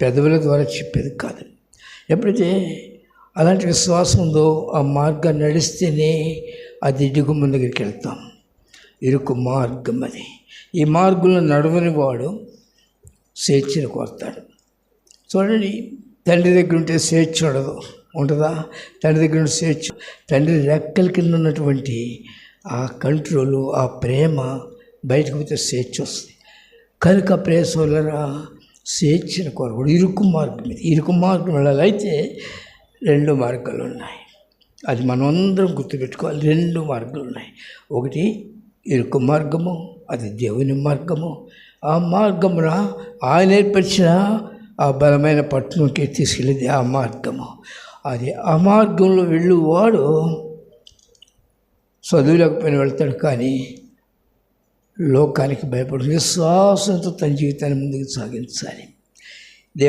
పెదవుల ద్వారా చెప్పేది కాదు ఎప్పుడైతే అలాంటి విశ్వాసం ఉందో ఆ మార్గం నడిస్తేనే అది ఇడుగుమ్మ దగ్గరికి వెళ్తాం. ఇరుకు మార్గం అది. ఈ మార్గంలో నడవని వాడు స్వేచ్ఛను కోరుతాడు. చూడండి తండ్రి దగ్గర ఉంటే స్వేచ్ఛ ఉండదు. ఉంటుందా? తండ్రి దగ్గర ఉంటే స్వేచ్ఛ. తండ్రి రెక్కల కింద ఉన్నటువంటి ఆ కంట్రోలు ఆ ప్రేమ బయటకు పోతే స్వేచ్ఛ వస్తుంది. కనుక ప్రేసోలరా స్వేచ్ఛను కోరకూడదు ఇరుకు మార్గం ఇది ఇరుకు మార్గం వెళ్ళాలైతే రెండు మార్గాలు ఉన్నాయి. అది మనమందరం గుర్తుపెట్టుకోవాలి. రెండు మార్గాలు ఉన్నాయి. ఒకటి ఇరుకు మార్గము అది దేవుని మార్గము. ఆ మార్గమున ఆయన ఏర్పరిచిన ఆ బలమైన పట్టణంకి తీసుకెళ్ళేది ఆ మార్గము. అది ఆ మార్గంలో వెళ్ళువాడు చదువులేకపోయిన వెళ్తాడు కానీ లోకానికి భయపడు విశ్వాసంతో తన జీవితాన్ని ముందుకు సాగించాలి.